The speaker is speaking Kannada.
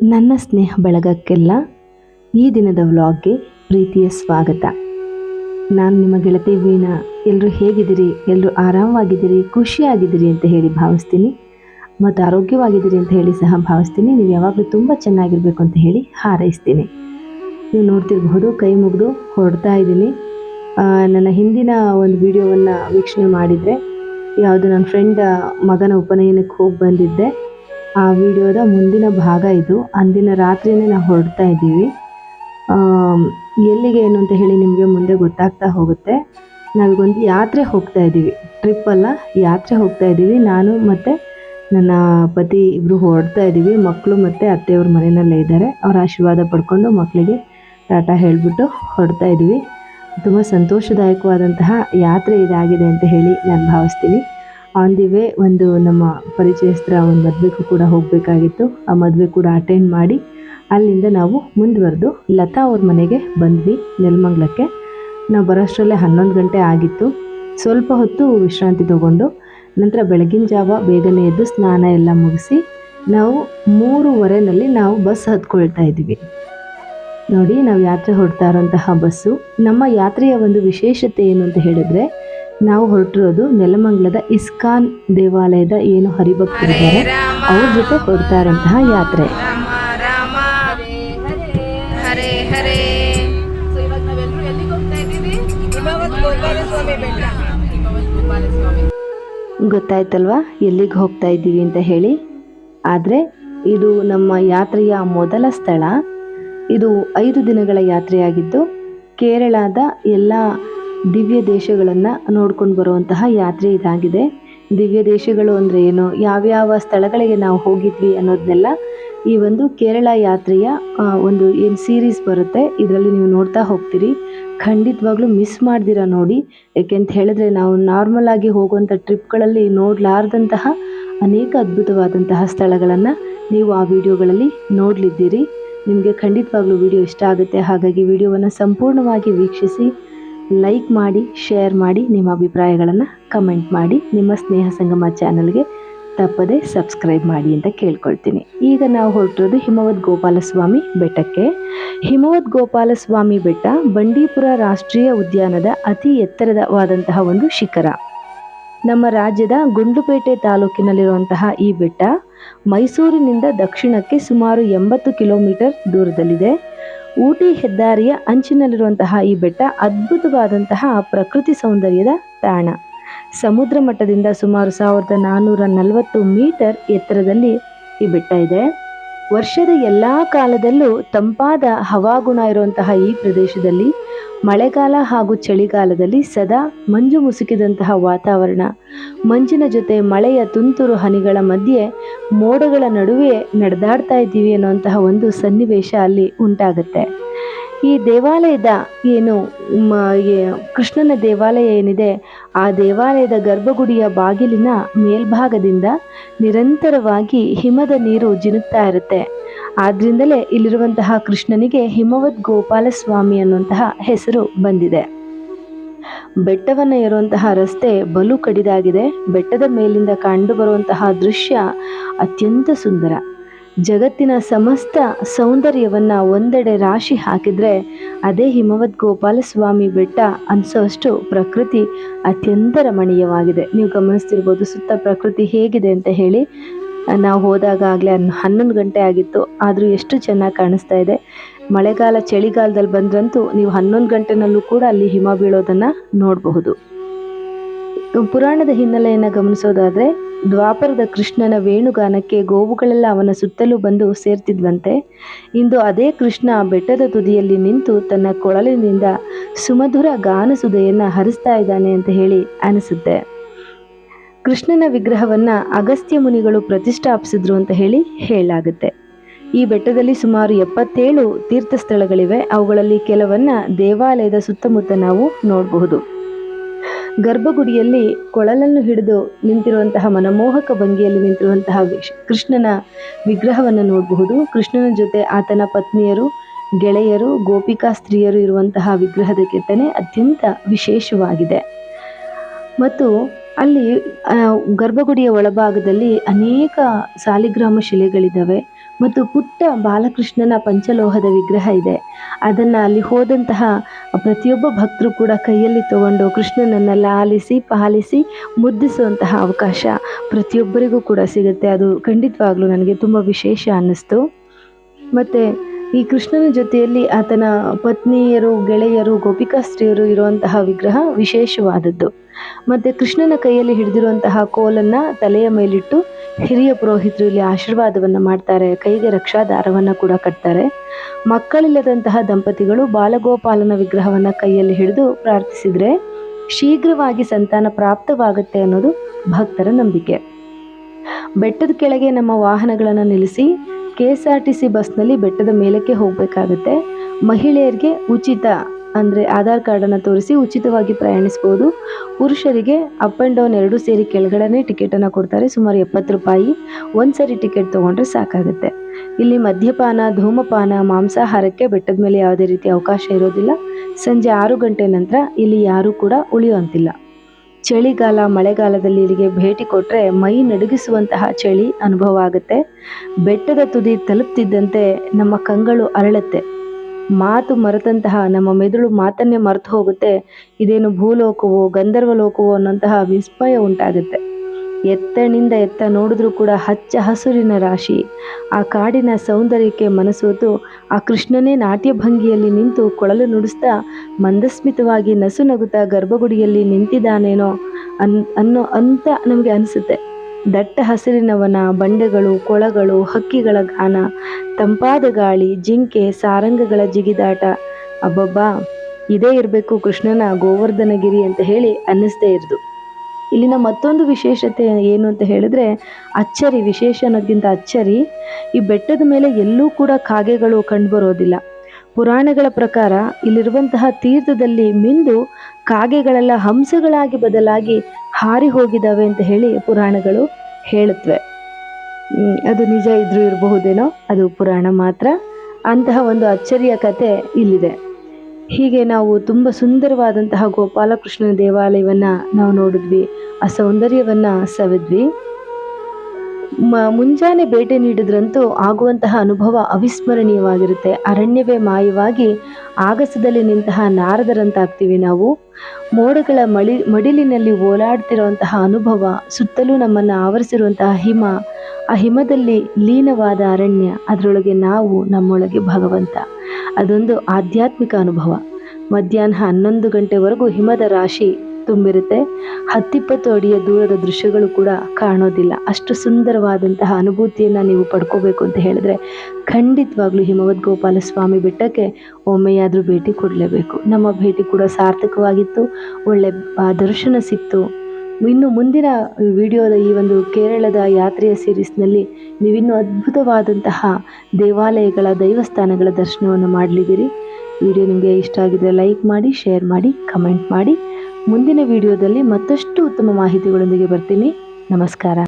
ನನ್ನ ಸ್ನೇಹ ಬಳಗಕ್ಕೆಲ್ಲ ಈ ದಿನದ ವ್ಲಾಗ್ಗೆ ಪ್ರೀತಿಯ ಸ್ವಾಗತ. ನಾನು ನಿಮ್ಮ ಗೆಳತಿ ವೀಣಾ. ಎಲ್ಲರೂ ಹೇಗಿದ್ದೀರಿ? ಎಲ್ಲರೂ ಆರಾಮವಾಗಿದ್ದೀರಿ? ಖುಷಿಯಾಗಿದ್ದೀರಿ ಅಂತ ಹೇಳಿ ಭಾವಿಸ್ತೀನಿ. ಮತ್ತು ಆರೋಗ್ಯವಾಗಿದ್ದೀರಿ ಅಂತ ಹೇಳಿ ಸಹ ಭಾವಿಸ್ತೀನಿ. ನೀವು ಯಾವಾಗಲೂ ತುಂಬ ಚೆನ್ನಾಗಿರಬೇಕು ಅಂತ ಹೇಳಿ ಹಾರೈಸ್ತೀನಿ. ನೀವು ನೋಡ್ತಿರಬಹುದು, ಕೈ ಮುಗಿದು ಹೊಡ್ತಾ ಇದ್ದೀನಿ. ನನ್ನ ಹಿಂದಿನ ಒಂದು ವಿಡಿಯೋವನ್ನು ವೀಕ್ಷಣೆ ಮಾಡಿದರೆ, ಯಾವುದು ನನ್ನ ಫ್ರೆಂಡ್ ಮಗನ ಉಪನಯನಕ್ಕೆ ಹೋಗಿ ಬಂದಿದ್ದೆ. ಆ ವಿಡಿಯೋದ ಮುಂದಿನ ಭಾಗ ಇದು. ಅಂದಿನ ರಾತ್ರಿಯೇ ನಾವು ಹೊರಡ್ತಾ ಇದ್ದೀವಿ. ಎಲ್ಲಿಗೆ ಏನು ಅಂತ ಹೇಳಿ ನಿಮಗೆ ಮುಂದೆ ಗೊತ್ತಾಗ್ತಾ ಹೋಗುತ್ತೆ. ನಾವೀಗೊಂದು ಯಾತ್ರೆ ಹೋಗ್ತಾ ಇದ್ದೀವಿ. ಟ್ರಿಪ್ ಅಲ್ಲ, ಯಾತ್ರೆ ಹೋಗ್ತಾ ಇದ್ದೀವಿ. ನಾನು ಮತ್ತು ನನ್ನ ಪತಿ ಇಬ್ಬರು ಹೊರಡ್ತಾ ಇದ್ದೀವಿ. ಮಕ್ಕಳು ಮತ್ತು ಅತ್ತೆಯವ್ರ ಮನೆಯಲ್ಲೇ ಇದ್ದಾರೆ. ಅವ್ರ ಆಶೀರ್ವಾದ ಪಡ್ಕೊಂಡು ಮಕ್ಕಳಿಗೆ ಟಾಟಾ ಹೇಳಿಬಿಟ್ಟು ಹೊರಡ್ತಾ ಇದ್ದೀವಿ. ತುಂಬ ಸಂತೋಷದಾಯಕವಾದಂತಹ ಯಾತ್ರೆ ಇದಾಗಿದೆ ಅಂತ ಹೇಳಿ ನಾನು ಭಾವಿಸ್ತೀನಿ. ಆನ್ ದಿ ವೇ ಒಂದು ನಮ್ಮ ಪರಿಚಯಸ್ಥರ ಒಂದು ಮದುವೆಗೂ ಕೂಡ ಹೋಗಬೇಕಾಗಿತ್ತು. ಆ ಮದುವೆ ಕೂಡ ಅಟೆಂಡ್ ಮಾಡಿ ಅಲ್ಲಿಂದ ನಾವು ಮುಂದುವರೆದು ಲತಾ ಅವ್ರ ಮನೆಗೆ ಬಂದ್ವಿ ನೆಲಮಂಗ್ಲಕ್ಕೆ. ನಾವು ಬರೋಷ್ಟರಲ್ಲೇ ಹನ್ನೊಂದು ಗಂಟೆ ಆಗಿತ್ತು. ಸ್ವಲ್ಪ ಹೊತ್ತು ವಿಶ್ರಾಂತಿ ತಗೊಂಡು ನಂತರ ಬೆಳಗಿನ ಜಾವ ಬೇಗನೆ ಎದ್ದು ಸ್ನಾನ ಎಲ್ಲ ಮುಗಿಸಿ ನಾವು ಮೂರುವರೆನಲ್ಲಿ ನಾವು ಬಸ್ ಹತ್ಕೊಳ್ತಾ ಇದ್ದೀವಿ ನೋಡಿ, ನಾವು ಯಾತ್ರೆ ಹೊರಡ್ತಾ ಇರೋಂತಹ ಬಸ್ಸು. ನಮ್ಮ ಯಾತ್ರೆಯ ಒಂದು ವಿಶೇಷತೆ ಏನು ಅಂತ ಹೇಳಿದ್ರೆ ನಾವು ಹೊರಟಿರೋದು ನೆಲಮಂಗಲದ ಇಸ್ಕಾನ್ ದೇವಾಲಯದ ಏನು ಹರಿಭಕ್ತರಿದ್ದಾರೆ, ಅವ್ರ ಜೊತೆ ಕೊಡ್ತಾ ಇರೋಂತಹ ಯಾತ್ರೆ. ಗೊತ್ತಾಯ್ತಲ್ವಾ? ಎಲ್ಲಿಗೆ ಹೋಗ್ತಾ ಇದ್ದೀವಿ ಅಂತ ಹೇಳಿ. ಆದರೆ ಇದು ನಮ್ಮ ಯಾತ್ರೆಯ ಮೊದಲ ಸ್ಥಳ. ಇದು ಐದು ದಿನಗಳ ಯಾತ್ರೆಯಾಗಿದ್ದು, ಕೇರಳದ ಎಲ್ಲ ದಿವ್ಯ ದೇಶಗಳನ್ನು ನೋಡ್ಕೊಂಡು ಬರುವಂತಹ ಯಾತ್ರೆ ಇದಾಗಿದೆ. ದಿವ್ಯ ದೇಶಗಳು ಅಂದರೆ ಏನು? ಯಾವ್ಯಾವ ಸ್ಥಳಗಳಿಗೆ ನಾವು ಹೋಗಿದ್ವಿ ಅನ್ನೋದನ್ನೆಲ್ಲ ಈ ಒಂದು ಕೇರಳ ಯಾತ್ರೆಯ ಒಂದು ಏನು ಸೀರೀಸ್ ಬರುತ್ತೆ, ಇದರಲ್ಲಿ ನೀವು ನೋಡ್ತಾ ಹೋಗ್ತೀರಿ. ಖಂಡಿತವಾಗ್ಲೂ ಮಿಸ್ ಮಾಡ್ದಿರ ನೋಡಿ. ಯಾಕೆಂತ ಹೇಳಿದ್ರೆ ನಾವು ನಾರ್ಮಲ್ ಆಗಿ ಹೋಗುವಂಥ ಟ್ರಿಪ್ಗಳಲ್ಲಿ ನೋಡಲಾರ್ದಂತಹ ಅನೇಕ ಅದ್ಭುತವಾದಂತಹ ಸ್ಥಳಗಳನ್ನು ನೀವು ಆ ವಿಡಿಯೋಗಳಲ್ಲಿ ನೋಡಲಿದ್ದೀರಿ. ನಿಮಗೆ ಖಂಡಿತವಾಗ್ಲೂ ವಿಡಿಯೋ ಇಷ್ಟ ಆಗುತ್ತೆ. ಹಾಗಾಗಿ ವಿಡಿಯೋವನ್ನು ಸಂಪೂರ್ಣವಾಗಿ ವೀಕ್ಷಿಸಿ ಲೈಕ್ ಮಾಡಿ ಶೇರ್ ಮಾಡಿ ನಿಮ್ಮ ಅಭಿಪ್ರಾಯಗಳನ್ನು ಕಮೆಂಟ್ ಮಾಡಿ. ನಿಮ್ಮ ಸ್ನೇಹ ಸಂಗಮ ಚಾನಲ್ಗೆ ತಪ್ಪದೆ ಸಬ್ಸ್ಕ್ರೈಬ್ ಮಾಡಿ ಅಂತ ಕೇಳ್ಕೊಳ್ತೀನಿ. ಈಗ ನಾವು ಹೊರಟಿರೋದು ಹಿಮವದ್ ಗೋಪಾಲಸ್ವಾಮಿ ಬೆಟ್ಟಕ್ಕೆ. ಹಿಮವದ್ ಗೋಪಾಲಸ್ವಾಮಿ ಬೆಟ್ಟ ಬಂಡೀಪುರ ರಾಷ್ಟ್ರೀಯ ಉದ್ಯಾನದ ಅತಿ ಎತ್ತರದವಾದಂತಹ ಒಂದು ಶಿಖರ. ನಮ್ಮ ರಾಜ್ಯದ ಗುಂಡ್ಲುಪೇಟೆ ತಾಲೂಕಿನಲ್ಲಿರುವಂತಹ ಈ ಬೆಟ್ಟ ಮೈಸೂರಿನಿಂದ ದಕ್ಷಿಣಕ್ಕೆ ಸುಮಾರು ಎಂಬತ್ತು ಕಿಲೋಮೀಟರ್ ದೂರದಲ್ಲಿದೆ. ಊಟಿ ಹೆದ್ದಾರಿಯ ಅಂಚಿನಲ್ಲಿರುವಂತಹ ಈ ಬೆಟ್ಟ ಅದ್ಭುತವಾದಂತಹ ಪ್ರಕೃತಿ ಸೌಂದರ್ಯದ ತಾಣ. ಸಮುದ್ರ ಮಟ್ಟದಿಂದ ಸುಮಾರು ಸಾವಿರದ ನಾನ್ನೂರ ನಲವತ್ತು ಮೀಟರ್ ಎತ್ತರದಲ್ಲಿ ಈ ಬೆಟ್ಟ ಇದೆ. ವರ್ಷದ ಎಲ್ಲ ಕಾಲದಲ್ಲೂ ತಂಪಾದ ಹವಾಗುಣ ಇರುವಂತಹ ಈ ಪ್ರದೇಶದಲ್ಲಿ, ಮಳೆಗಾಲ ಹಾಗೂ ಚಳಿಗಾಲದಲ್ಲಿ ಸದಾ ಮಂಜು ಮುಸುಕಿದಂತಹ ವಾತಾವರಣ. ಮಂಜಿನ ಜೊತೆ ಮಳೆಯ ತುಂತುರು ಹನಿಗಳ ಮಧ್ಯೆ ಮೋಡಗಳ ನಡುವೆ ನಡೆದಾಡ್ತಾ ಇದ್ದೀವಿ ಅನ್ನುವಂತಹ ಒಂದು ಸನ್ನಿವೇಶ ಅಲ್ಲಿ ಉಂಟಾಗುತ್ತೆ. ಈ ದೇವಾಲಯದ ಏನು ಕೃಷ್ಣನ ದೇವಾಲಯ ಏನಿದೆ, ಆ ದೇವಾಲಯದ ಗರ್ಭಗುಡಿಯ ಬಾಗಿಲಿನ ಮೇಲ್ಭಾಗದಿಂದ ನಿರಂತರವಾಗಿ ಹಿಮದ ನೀರು ಜಿನುಗ್ತಾ ಇರುತ್ತೆ. ಆದ್ರಿಂದಲೇ ಇಲ್ಲಿರುವಂತಹ ಕೃಷ್ಣನಿಗೆ ಹಿಮವದ್ ಗೋಪಾಲ ಸ್ವಾಮಿ ಅನ್ನುವಂತಹ ಹೆಸರು ಬಂದಿದೆ. ಬೆಟ್ಟವನ್ನು ಏರುವಂತಹ ರಸ್ತೆ ಬಲು ಕಡಿದಾಗಿದೆ. ಬೆಟ್ಟದ ಮೇಲಿಂದ ಕಂಡು ಬರುವಂತಹ ದೃಶ್ಯ ಅತ್ಯಂತ ಸುಂದರ. ಜಗತ್ತಿನ ಸಮಸ್ತ ಸೌಂದರ್ಯವನ್ನು ಒಂದೆಡೆ ರಾಶಿ ಹಾಕಿದರೆ ಅದೇ ಹಿಮವದ್ ಗೋಪಾಲಸ್ವಾಮಿ ಬೆಟ್ಟ ಅನ್ಸೋಷ್ಟು ಪ್ರಕೃತಿ ಅತ್ಯಂತ ರಮಣೀಯವಾಗಿದೆ. ನೀವು ಗಮನಿಸ್ತಿರ್ಬೋದು ಸುತ್ತ ಪ್ರಕೃತಿ ಹೇಗಿದೆ ಅಂತ ಹೇಳಿ. ನಾವು ಹೋದಾಗ ಆಗಲೇ ಹನ್ನೊಂದು ಗಂಟೆ ಆಗಿತ್ತು. ಆದರೂ ಎಷ್ಟು ಚೆನ್ನಾಗಿ ಕಾಣಿಸ್ತಾ ಇದೆ. ಮಳೆಗಾಲ ಚಳಿಗಾಲದಲ್ಲಿ ಬಂದ್ರಂತೂ ನೀವು ಹನ್ನೊಂದು ಗಂಟೆನಲ್ಲೂ ಕೂಡ ಅಲ್ಲಿ ಹಿಮ ಬೀಳೋದನ್ನು ನೋಡಬಹುದು. ಪುರಾಣದ ಹಿನ್ನೆಲೆಯನ್ನು ಗಮನಿಸೋದಾದರೆ, ದ್ವಾಪರದ ಕೃಷ್ಣನ ವೇಣುಗಾನಕ್ಕೆ ಗೋವುಗಳೆಲ್ಲ ಅವನ ಸುತ್ತಲೂ ಬಂದು ಸೇರ್ತಿದ್ವಂತೆ. ಇಂದು ಅದೇ ಕೃಷ್ಣ ಬೆಟ್ಟದ ತುದಿಯಲ್ಲಿ ನಿಂತು ತನ್ನ ಕೊಳಲಿನಿಂದ ಸುಮಧುರ ಗಾನಸುದೆಯನ್ನು ಹರಿಸ್ತಾ ಇದ್ದಾನೆ ಅಂತ ಹೇಳಿ ಅನಿಸುತ್ತೆ. ಕೃಷ್ಣನ ವಿಗ್ರಹವನ್ನು ಅಗಸ್ತ್ಯ ಮುನಿಗಳು ಪ್ರತಿಷ್ಠಾಪಿಸಿದ್ರು ಅಂತ ಹೇಳಿ ಹೇಳಲಾಗುತ್ತೆ. ಈ ಬೆಟ್ಟದಲ್ಲಿ ಸುಮಾರು ಎಪ್ಪತ್ತೇಳು ತೀರ್ಥ ಸ್ಥಳಗಳಿವೆ ಅವುಗಳಲ್ಲಿ ಕೆಲವನ್ನ ದೇವಾಲಯದ ಸುತ್ತಮುತ್ತ ನಾವು ನೋಡಬಹುದು. ಗರ್ಭಗುಡಿಯಲ್ಲಿ ಕೊಳಲನ್ನು ಹಿಡಿದು ನಿಂತಿರುವಂತಹ ಮನಮೋಹಕ ಭಂಗಿಯಲ್ಲಿ ನಿಂತಿರುವಂತಹ ಕೃಷ್ಣನ ವಿಗ್ರಹವನ್ನು ನೋಡಬಹುದು. ಕೃಷ್ಣನ ಜೊತೆ ಆತನ ಪತ್ನಿಯರು, ಗೆಳೆಯರು, ಗೋಪಿಕಾ ಸ್ತ್ರೀಯರು ಇರುವಂತಹ ವಿಗ್ರಹದ ಕೆತ್ತನೆ ಅತ್ಯಂತ ವಿಶೇಷವಾಗಿದೆ. ಮತ್ತು ಅಲ್ಲಿ ಗರ್ಭಗುಡಿಯ ಒಳಭಾಗದಲ್ಲಿ ಅನೇಕ ಸಾಲಿಗ್ರಾಮ ಶಿಲೆಗಳಿದ್ದಾವೆ ಮತ್ತು ಪುಟ್ಟ ಬಾಲಕೃಷ್ಣನ ಪಂಚಲೋಹದ ವಿಗ್ರಹ ಇದೆ. ಅದನ್ನು ಅಲ್ಲಿ ಹೋದಂತಹ ಪ್ರತಿಯೊಬ್ಬ ಭಕ್ತರು ಕೂಡ ಕೈಯಲ್ಲಿ ತಗೊಂಡು ಕೃಷ್ಣನನ್ನು ಲಾಲಿಸಿ ಪಾಲಿಸಿ ಮುದ್ದಿಸುವಂತಹ ಅವಕಾಶ ಪ್ರತಿಯೊಬ್ಬರಿಗೂ ಕೂಡ ಸಿಗುತ್ತೆ. ಅದು ಖಂಡಿತವಾಗ್ಲೂ ನನಗೆ ತುಂಬ ವಿಶೇಷ ಅನ್ನಿಸ್ತು. ಮತ್ತು ಈ ಕೃಷ್ಣನ ಜೊತೆಯಲ್ಲಿ ಆತನ ಪತ್ನಿಯರು, ಗೆಳೆಯರು ಗೋಪಿಕಾಸ್ತ್ರೀಯರು ಇರುವಂತಹ ವಿಗ್ರಹ ವಿಶೇಷವಾದದ್ದು. ಮತ್ತು ಕೃಷ್ಣನ ಕೈಯಲ್ಲಿ ಹಿಡಿದಿರುವಂತಹ ಕೋಲನ್ನು ತಲೆಯ ಮೇಲಿಟ್ಟು ಹಿರಿಯ ಪುರೋಹಿತರು ಇಲ್ಲಿ ಆಶೀರ್ವಾದವನ್ನು ಮಾಡ್ತಾರೆ, ಕೈಗೆ ರಕ್ಷಾದಾರವನ್ನು ಕೂಡ ಕಟ್ತಾರೆ. ಮಕ್ಕಳಿಲ್ಲದಂತಹ ದಂಪತಿಗಳು ಬಾಲಗೋಪಾಲನ ವಿಗ್ರಹವನ್ನು ಕೈಯಲ್ಲಿ ಹಿಡಿದು ಪ್ರಾರ್ಥಿಸಿದರೆ ಶೀಘ್ರವಾಗಿ ಸಂತಾನ ಪ್ರಾಪ್ತವಾಗುತ್ತೆ ಅನ್ನೋದು ಭಕ್ತರ ನಂಬಿಕೆ. ಬೆಟ್ಟದ ಕೆಳಗೆ ನಮ್ಮ ವಾಹನಗಳನ್ನು ನಿಲ್ಲಿಸಿ K S R T C ಬಸ್ನಲ್ಲಿ ಬೆಟ್ಟದ ಮೇಲಕ್ಕೆ ಹೋಗಬೇಕಾಗುತ್ತೆ. ಮಹಿಳೆಯರಿಗೆ ಉಚಿತ ಅಂದರೆ ಆಧಾರ್ ಕಾರ್ಡನ್ನು ತೋರಿಸಿ ಉಚಿತವಾಗಿ ಪ್ರಯಾಣಿಸ್ಬೋದು. ಪುರುಷರಿಗೆ ಅಪ್ ಆ್ಯಂಡ್ ಡೌನ್ ಎರಡೂ ಸೇರಿ ಕೆಳಗಡೆ ಟಿಕೆಟನ್ನು ಕೊಡ್ತಾರೆ. ಸುಮಾರು ಎಪ್ಪತ್ತು ರೂಪಾಯಿ ಒಂದು ಸರಿ ಟಿಕೆಟ್ ತೊಗೊಂಡ್ರೆ ಸಾಕಾಗುತ್ತೆ. ಇಲ್ಲಿ ಮದ್ಯಪಾನ, ಧೂಮಪಾನ, ಮಾಂಸಾಹಾರಕ್ಕೆ ಬೆಟ್ಟದ ಮೇಲೆ ಯಾವುದೇ ರೀತಿ ಅವಕಾಶ ಇರೋದಿಲ್ಲ. ಸಂಜೆ ಆರು ಗಂಟೆ ನಂತರ ಇಲ್ಲಿ ಯಾರೂ ಕೂಡ ಉಳಿಯುವಂತಿಲ್ಲ. ಚಳಿಗಾಲ, ಮಳೆಗಾಲದಲ್ಲಿ ಇಲ್ಲಿಗೆ ಭೇಟಿ ಕೊಟ್ಟರೆ ಮೈ ನಡುಗಿಸುವಂತಹ ಚಳಿ ಅನುಭವ ಆಗುತ್ತೆ. ಬೆಟ್ಟದ ತುದಿ ತಲುಪ್ತಿದ್ದಂತೆ ನಮ್ಮ ಕಂಗಳು ಅರಳುತ್ತೆ. ಮಾತು ಮರೆತಂತಹ ನಮ್ಮ ಮೆದುಳು ಮಾತನ್ನೇ ಮರೆತು ಹೋಗುತ್ತೆ. ಇದೇನು ಭೂಲೋಕವೋ ಗಂಧರ್ವ ಲೋಕವೋ ಅನ್ನೋಂತಹ ವಿಸ್ಮಯ ಉಂಟಾಗುತ್ತೆ. ಎತ್ತಣಿಂದ ಎತ್ತ ನೋಡಿದ್ರೂ ಕೂಡ ಹಚ್ಚ ಹಸುರಿನ ರಾಶಿ. ಆ ಕಾಡಿನ ಸೌಂದರ್ಯಕ್ಕೆ ಮನಸೋತು ಆ ಕೃಷ್ಣನೇ ನಾಟ್ಯ ಭಂಗಿಯಲ್ಲಿ ನಿಂತು ಕೊಳಲು ನುಡಿಸ್ತಾ ಮಂದಸ್ಮಿತವಾಗಿ ನಸು ನಗುತ್ತಾ ಗರ್ಭಗುಡಿಯಲ್ಲಿ ನಿಂತಿದ್ದಾನೇನೋ ಅನ್, ಅನ್ನೋ ಅಂತ ನಮಗೆ ಅನಿಸುತ್ತೆ. ದಟ್ಟ ಹಸಿರಿನವನ ಬಂಡೆಗಳು, ಕೊಳಗಳು, ಹಕ್ಕಿಗಳ ಗಾನ ತಂಪಾದ ಗಾಳಿ, ಜಿಂಕೆ, ಸಾರಂಗಗಳ ಜಿಗಿದಾಟ. ಅಬ್ಬಬ್ಬಾ, ಇದೇ ಇರಬೇಕು ಕೃಷ್ಣನ ಗೋವರ್ಧನಗಿರಿ ಅಂತ ಹೇಳಿ ಅನ್ನಿಸ್ದೇ ಇರ್ದು. ಇಲ್ಲಿನ ಮತ್ತೊಂದು ವಿಶೇಷತೆ ಏನು ಅಂತ ಹೇಳಿದ್ರೆ ಅಚ್ಚರಿ, ವಿಶೇಷ ಅನ್ನೋದಕ್ಕಿಂತ ಅಚ್ಚರಿ, ಈ ಬೆಟ್ಟದ ಮೇಲೆ ಎಲ್ಲೂ ಕೂಡ ಕಾಗೆಗಳು ಕಂಡುಬರೋದಿಲ್ಲ ಪುರಾಣಗಳ ಪ್ರಕಾರ ಇಲ್ಲಿರುವಂತಹ ತೀರ್ಥದಲ್ಲಿ ಮಿಂದು ಕಾಗೆಗಳೆಲ್ಲ ಹಂಸಗಳಾಗಿ ಬದಲಾಗಿ ಹಾರಿ ಹೋಗಿದ್ದಾವೆ ಅಂತ ಹೇಳಿ ಪುರಾಣಗಳು ಹೇಳುತ್ತವೆ ಅದು ನಿಜ ಇದ್ರೂ ಇರಬಹುದೇನೋ, ಅದು ಪುರಾಣ ಮಾತ್ರ. ಅಂತಹ ಒಂದು ಅಚ್ಚರಿಯ ಕತೆ ಇಲ್ಲಿದೆ. ಹೀಗೆ ನಾವು ತುಂಬ ಸುಂದರವಾದಂತಹ ಗೋಪಾಲಕೃಷ್ಣನ ದೇವಾಲಯವನ್ನು ನಾವು ನೋಡಿದ್ವಿ ಆ ಸೌಂದರ್ಯವನ್ನು ಸವಿದ್ವಿ. ಮ, ಮುಂಜಾನೆ ಭೇಟಿ ನೀಡಿದ್ರಂತೂ ಆಗುವಂತಹ ಅನುಭವ ಅವಿಸ್ಮರಣೀಯವಾಗಿರುತ್ತೆ. ಅರಣ್ಯವೇ ಮಾಯವಾಗಿ ಆಗಸದಲ್ಲಿ ನಿಂತಹ ನಾರದರಂತಾಗ್ತೀವಿ ನಾವು. ಮೋಡಗಳ ಮಳಿ, ಮಡಿಲಿನಲ್ಲಿ ಓಲಾಡ್ತಿರುವಂತಹ ಅನುಭವ, ಸುತ್ತಲೂ ನಮ್ಮನ್ನು ಆವರಿಸಿರುವಂತಹ ಹಿಮ, ಆ ಹಿಮದಲ್ಲಿ ಲೀನವಾದ ಅರಣ್ಯ, ಅದರೊಳಗೆ ನಾವು ನಮ್ಮೊಳಗೆ ಭಗವಂತ. ಅದೊಂದು ಆಧ್ಯಾತ್ಮಿಕ ಅನುಭವ. ಮಧ್ಯಾಹ್ನ ಹನ್ನೊಂದು ಗಂಟೆವರೆಗೂ ಹಿಮದ ರಾಶಿ ತುಂಬಿರುತ್ತೆ. ಹತ್ತಿಪ್ಪತ್ತು ಅಡಿಯ ದೂರದ ದೃಶ್ಯಗಳು ಕೂಡ ಕಾಣೋದಿಲ್ಲ. ಅಷ್ಟು ಸುಂದರವಾದಂತಹ ಅನುಭೂತಿಯನ್ನು ನೀವು ಪಡ್ಕೋಬೇಕು ಅಂತ ಹೇಳಿದ್ರೆ ಖಂಡಿತವಾಗ್ಲೂ ಹಿಮವದ್ ಗೋಪಾಲ ಸ್ವಾಮಿ ಬೆಟ್ಟಕ್ಕೆ ಒಮ್ಮೆಯಾದರೂ ಭೇಟಿ ಕೊಡಲೇಬೇಕು. ನಮ್ಮ ಭೇಟಿ ಕೂಡ ಸಾರ್ಥಕವಾಗಿತ್ತು. ಒಳ್ಳೆ ದರ್ಶನ ಸಿಕ್ತು. ಇನ್ನು ಮುಂದಿನ ವಿಡಿಯೋದ ಈ ಒಂದು ಕೇರಳದ ಯಾತ್ರೆಯ ಸೀರೀಸ್ನಲ್ಲಿ ನೀವಿನ್ನೂ ಅದ್ಭುತವಾದಂತಹ ದೇವಾಲಯಗಳ ದೈವಸ್ಥಾನಗಳ ದರ್ಶನವನ್ನು ಮಾಡಲಿದ್ದೀರಿ. ವಿಡಿಯೋ ನಿಮಗೆ ಇಷ್ಟ ಆಗಿದ್ರೆ ಲೈಕ್ ಮಾಡಿ ಶೇರ್ ಮಾಡಿ ಕಮೆಂಟ್ ಮಾಡಿ. ಮುಂದಿನ ವಿಡಿಯೋದಲ್ಲಿ ಮತ್ತಷ್ಟು ಉತ್ತಮ ಮಾಹಿತಿಗಳೊಂದಿಗೆ ಬರ್ತೀನಿ. ನಮಸ್ಕಾರ.